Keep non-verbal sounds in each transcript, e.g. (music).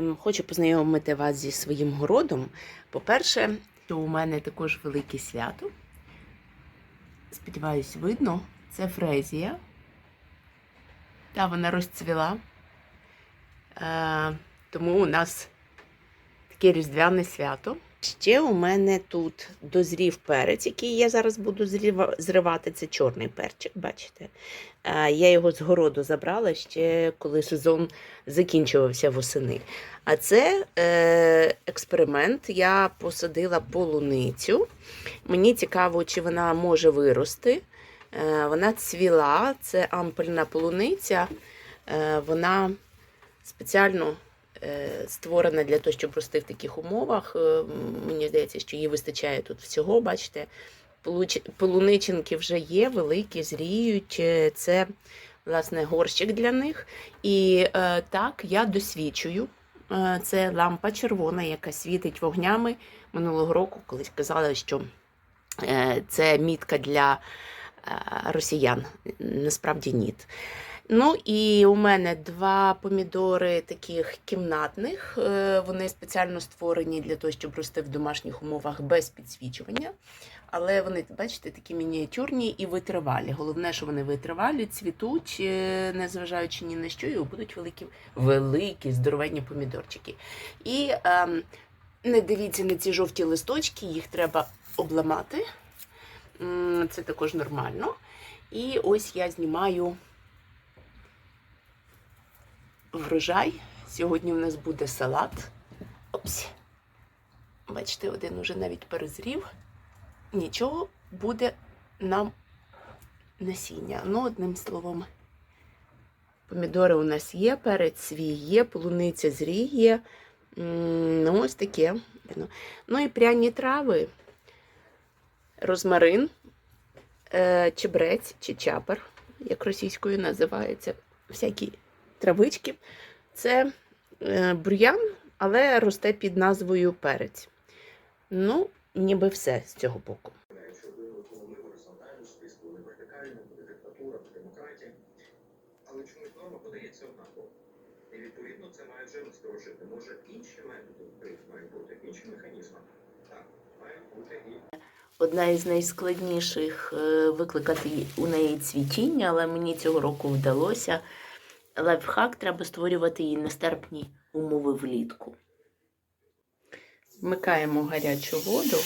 Ем, Хочу познайомити вас зі своїм городом. По-перше, що у мене також велике свято. Сподіваюсь, видно. Це фрезія. Та вона розцвіла. Е, тому у нас таке різдвяне свято. Ще у мене тут дозрів перець, який я зараз буду зривати. Це чорний перчик, бачите. Я його з городу забрала ще коли сезон закінчувався восени. А це е, експеримент. Я посадила полуницю. Мені цікаво, чи вона може вирости. Е, вона цвіла, це ампельна полуниця. Е, вона спеціально створена для того, щоб рости в таких умовах. Е, Мені здається, що їй вистачає тут всього. Бачите, полуничинки вже є, великі, зріють. Е, Це власне горщик для них. І е, так я досвідчую. Е, Це лампа червона, яка світить вогнями. Минулого року колись казали, що е, це мітка для е, росіян. Насправді ні. Ну і у мене два помідори таких кімнатних. Е, Вони спеціально створені для того, щоб рости в домашніх умовах без підсвічування. Але вони, бачите, такі мініатюрні і витривалі. Головне, що вони витривалі, цвітуть, е, незважаючи ні на що, і будуть великі, великі, здоровенні помідорчики. І ем, не дивіться на ці жовті листочки, їх треба обламати. Це також нормально. І ось я знімаю врожай. Сьогодні у нас буде салат. Опс. Бачите, один уже навіть перезрів. Нічого буде нам насіння. Ну, одним словом, помідори у нас є, перець свій є, полуниця зріє. Ну, ось таке. Ну і пряні трави, розмарин, е, чебрець чи чапер, як російською називається, всякі травички. Це е, бур'ян, але росте під назвою перець. Ну, ніби все з цього боку. Але чомусь норма подається однаково. І відповідно це має вже насторожити. Може інші методи мають бути, інші механізми. Так, має бути Одна із найскладніших е, викликати у неї цвітіння, але мені цього року вдалося. Лайфхак треба створювати їй нестерпні умови влітку. Вмикаємо гарячу воду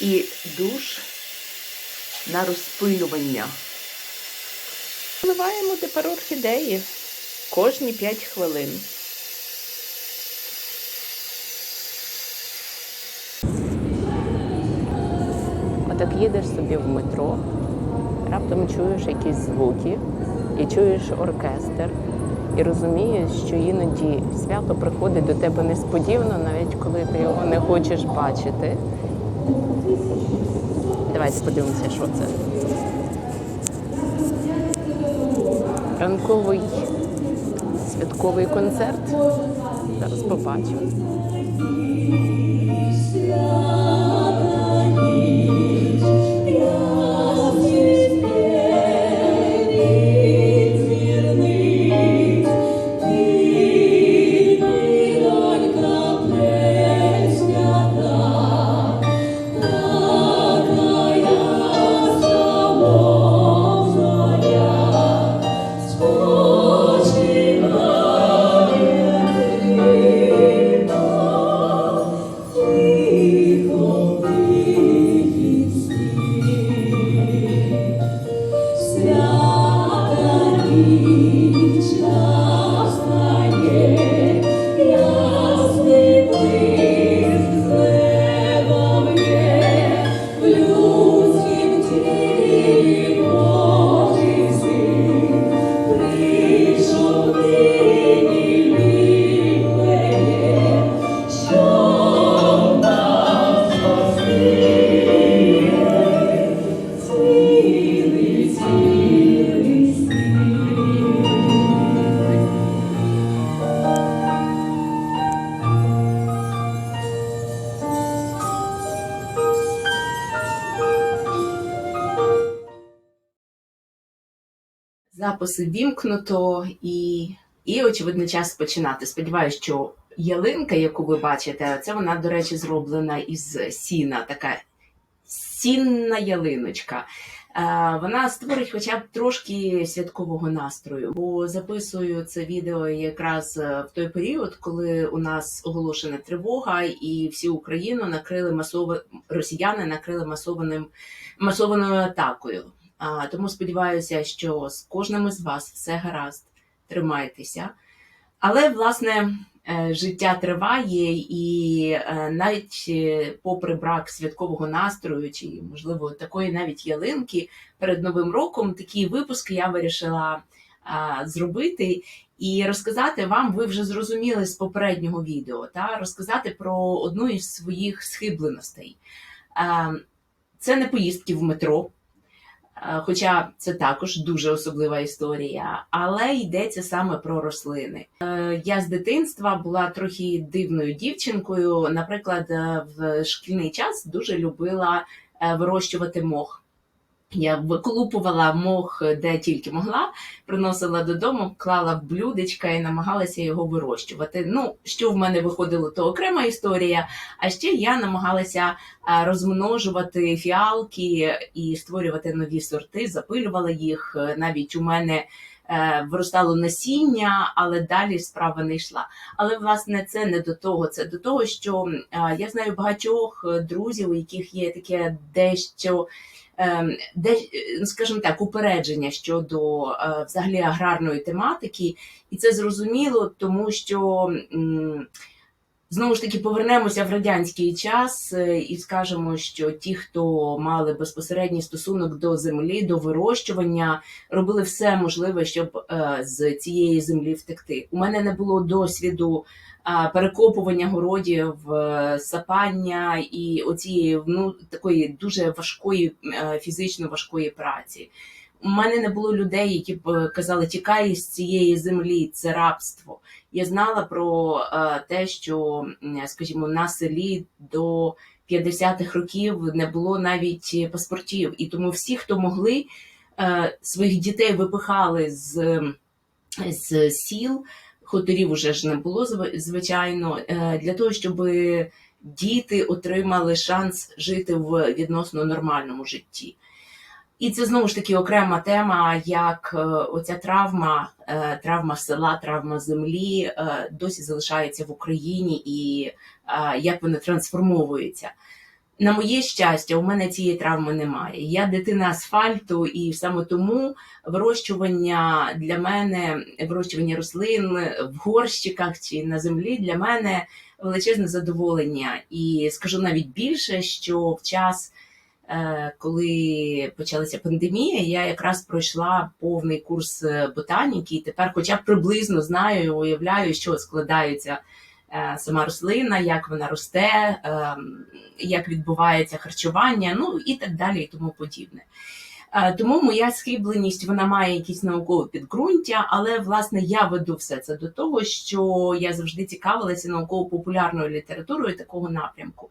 і душ на розпилювання. Вливаємо тепер орхідеї кожні 5 хвилин. Отак їдеш собі в метро, раптом чуєш якісь звуки і чуєш оркестр, і розумієш, що іноді свято приходить до тебе несподівано, навіть коли ти його не хочеш бачити. Давайте подивимося, що це. Ранковий святковий концерт. Зараз побачимо. Записи вімкнуто і І, очевидно, час починати. Сподіваюся, що ялинка, яку ви бачите, це вона, до речі, зроблена із сіна, така сінна ялиночка. Е, Вона створить хоча б трошки святкового настрою, бо записую це відео якраз е, в той період, коли у нас оголошена тривога, і всю Україну накрили масово росіяни накрили масованим масованою атакою. Тому сподіваюся, що з кожним із вас все гаразд, тримайтеся. Але власне е, життя триває, і е, навіть е, попри брак святкового настрою, чи можливо такої навіть ялинки перед новим роком, такі випуски я вирішила зробити і розказати вам. Ви вже зрозуміли з попереднього відео, та розказати про одну із своїх схибленостей. А, це не поїздки в метро. Е, Хоча це також дуже особлива історія, але йдеться саме про рослини. Е, Я з дитинства була трохи дивною дівчинкою. Наприклад, е, в шкільний час дуже любила вирощувати мох. Я виколупувала мох де тільки могла, приносила додому, клала в блюдечка і намагалася його вирощувати. Ну, що в мене виходило, то окрема історія. А ще я намагалася розмножувати фіалки і створювати нові сорти, запилювала їх. Е, Навіть у мене е, виростало насіння, але далі справа не йшла. Але власне це не до того. Це до того, що е, я знаю багатьох е, друзів, у яких є таке дещо. Ем, Де, е, скажімо так, упередження щодо е, взагалі аграрної тематики, і це зрозуміло, тому що Знову ж таки, повернемося в радянський час е, і скажемо, що ті, хто мали безпосередній стосунок до землі, до вирощування, робили все можливе, щоб е, з цієї землі втекти. У мене не було досвіду перекопування городів, е, сапання і оцієї ну, такої дуже важкої, фізично важкої праці. У мене не було людей, які б казали, тікай з цієї землі, це рабство. Я знала про е, те, що, скажімо, на селі до 50-х років не було навіть паспортів, і тому всі, хто могли, е, своїх дітей випихали з, з сіл, хуторів уже ж не було, звичайно, е, для того, щоб діти отримали шанс жити в відносно нормальному житті. І це знову ж таки окрема тема, як е, оця травма, е, травма села, травма землі е, досі залишається в Україні, і як вона трансформовується. На моє щастя, у мене цієї травми немає. Я дитина асфальту, і саме тому вирощування для мене, вирощування рослин в горщиках чи на землі для мене величезне задоволення. І скажу навіть більше, що в час коли почалася пандемія, я якраз пройшла повний курс е, ботаніки, і тепер, хоча б приблизно знаю уявляю, що складається е, сама рослина, як вона росте, е, як відбувається харчування, ну і так далі, і тому подібне. Е, Тому моя схибленість вона має якісь наукове підґрунтя, але власне я веду все це до того, що я завжди цікавилася науково-популярною літературою такого напрямку.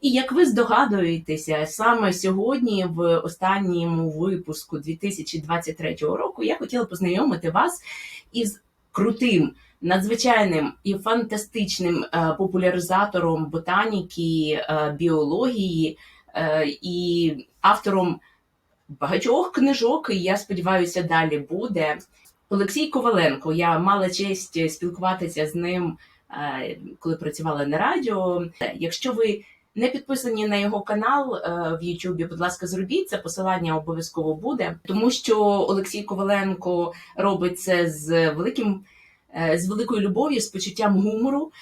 І як ви здогадуєтеся, саме сьогодні, в останньому випуску 2023 року, я хотіла познайомити вас із крутим, надзвичайним і фантастичним е, популяризатором ботаніки, е, біології і автором багатьох книжок. І я сподіваюся, далі буде. Олексій Коваленко. Я мала честь спілкуватися з ним, е, коли працювала на радіо. Якщо ви не підписані на його канал е, в Ютубі, будь ласка, зробіть це. Посилання обов'язково буде, тому що Олексій Коваленко робить це з великим е, з великою любов'ю, з почуттям гумору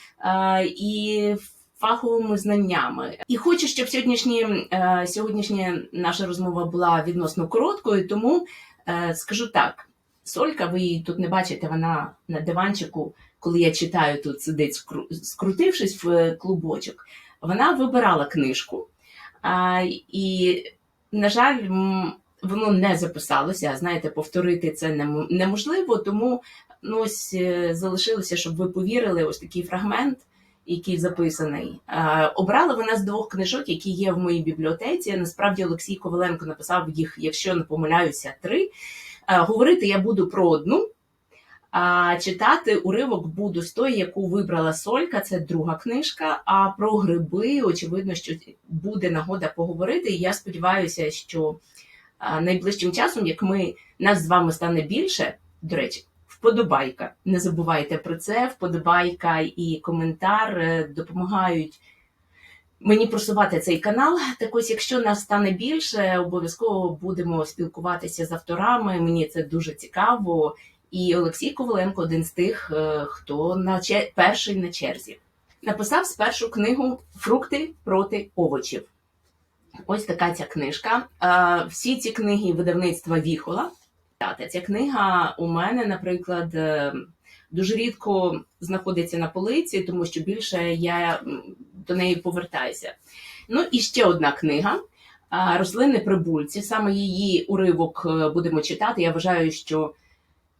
і фаховими знаннями. І хочу, щоб сьогоднішні, е, сьогоднішня наша розмова була відносно короткою, тому е, скажу так: Солька, ви її тут не бачите, вона на диванчику, коли я читаю, тут сидить, скру- скрутившись в клубочок. Вона вибирала книжку, і, на жаль, воно не записалося. Знаєте, повторити це нем- неможливо, тому ну, ось е, залишилося, щоб ви повірили, ось такий фрагмент, який записаний. А, обрала вона з двох книжок, які є в моїй бібліотеці. Насправді Олексій Коваленко написав їх, якщо не помиляюся, три. Говорити я буду про одну. А читати уривок буду з тої, яку вибрала Солька, це друга книжка. А про гриби, очевидно, що буде нагода поговорити. І я сподіваюся, що найближчим часом, як ми нас з вами стане більше, до речі, вподобайка. Не забувайте про це. Вподобайка і коментар е, допомагають мені просувати цей канал. Так ось, якщо нас стане більше, обов'язково будемо спілкуватися з авторами. Мені це дуже цікаво. І Олексій Коваленко один з тих, е, хто на че- перший на черзі. Написав спершу книгу Фрукти проти овочів. Ось така ця книжка. Е, Всі ці книги видавництва Віхола. Та, Ця книга у мене, наприклад, е, дуже рідко знаходиться на полиці, тому що більше я до неї повертаюся. Ну і ще одна книга. Рослини прибульці. Саме її уривок е, будемо читати. Я вважаю, що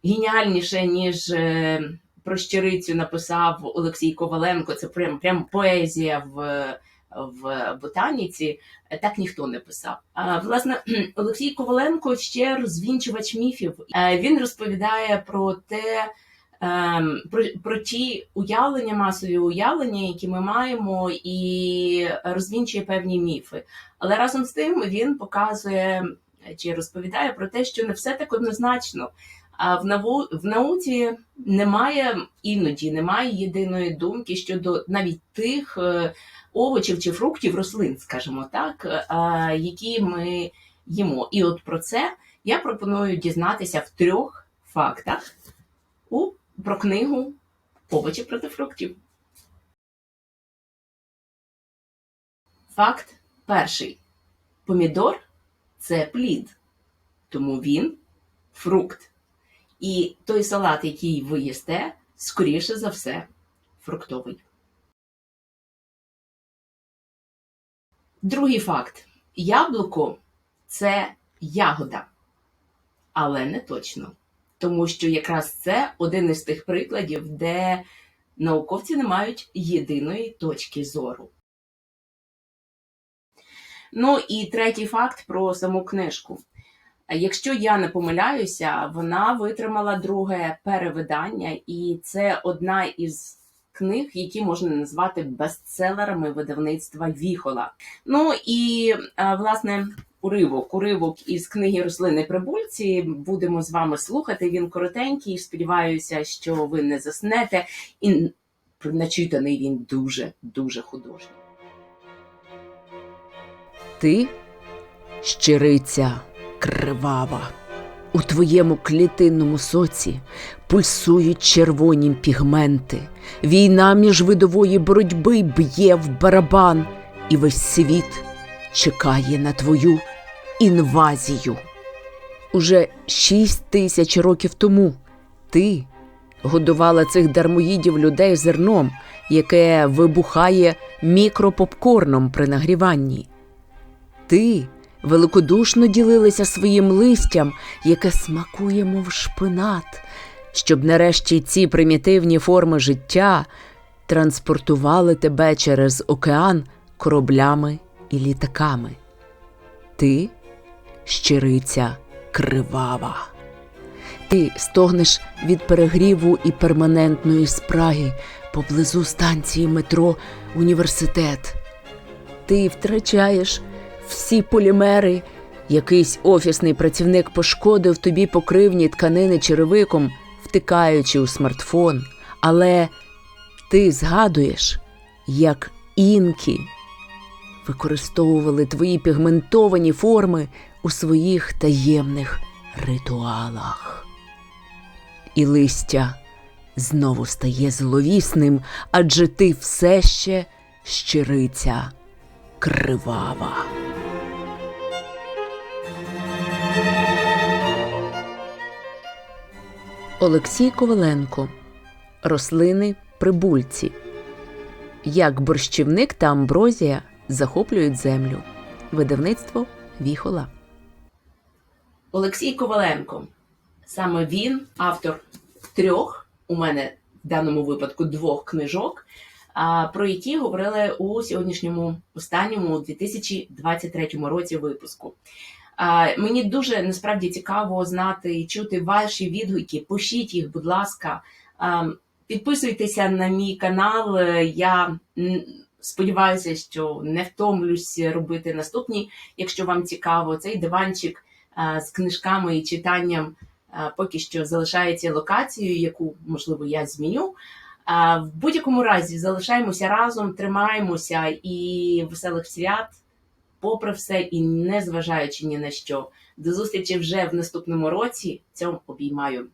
геніальніше, ніж е, про щирицю написав Олексій Коваленко. Це прям, прям поезія в, в ботаніці. Так ніхто не писав. А, власне, (clears throat) Олексій Коваленко ще розвінчувач міфів. Е, Він розповідає про те. ем, Про, про ті уявлення, масові уявлення, які ми маємо, і розвінчує певні міфи. Але разом з тим він показує чи розповідає про те, що не все так однозначно. А в наву в науці немає іноді немає єдиної думки щодо навіть тих е, овочів чи фруктів, рослин, скажімо так, е, які ми їмо. І от про це я пропоную дізнатися в трьох фактах у про книгу Овочі проти фруктів. Факт перший: помідор це плід, тому він фрукт. І той салат, який ви їсте, скоріше за все, фруктовий. Другий факт: яблуко це ягода, але не точно. Тому що якраз це один із тих прикладів, де науковці не мають єдиної точки зору. Ну і третій факт про саму книжку. Якщо я не помиляюся, вона витримала друге перевидання, і це одна із книг, які можна назвати бестселерами видавництва Віхола. Ну і е, власне уривок, уривок із книги Рослини Прибульці будемо з вами слухати. Він коротенький. Сподіваюся, що ви не заснете. І начитаний він дуже дуже художній. Ти щириця кривава. У твоєму клітинному соці пульсують червоні пігменти. Війна міжвидової боротьби б'є в барабан, і весь світ чекає на твою інвазію. Уже шість тисяч років тому ти годувала цих дармоїдів людей зерном, яке вибухає мікропопкорном при нагріванні. Ти великодушно ділилася своїм листям, яке смакує, мов шпинат, щоб нарешті ці примітивні форми життя транспортували тебе через океан кораблями і літаками. Ти щириця кривава. Ти стогнеш від перегріву і перманентної спраги поблизу станції метро Університет. Ти втрачаєш всі полімери. Якийсь офісний працівник пошкодив тобі покривні тканини черевиком, втикаючи у смартфон. Але ти згадуєш, як інки використовували твої пігментовані форми у своїх таємних ритуалах. І листя знову стає зловісним, адже ти все ще щириця кривава. Олексій Коваленко. Рослини прибульці. Як борщівник та амброзія захоплюють землю. Видавництво Віхола. Олексій Коваленко. Саме він автор трьох, у мене в даному випадку двох книжок, про які говорили у сьогоднішньому останньому 2023 році випуску. Мені дуже насправді цікаво знати і чути ваші відгуки. Пишіть їх, будь ласка. Підписуйтеся на мій канал. Я сподіваюся, що не втомлюсь робити наступні. Якщо вам цікаво, цей диванчик з книжками і читанням поки що залишається локацією, яку можливо я зміню. В будь-якому разі залишаємося разом, тримаємося і веселих свят, попри все, і не зважаючи ні на що. До зустрічі вже в наступному році. Цьому обіймаю.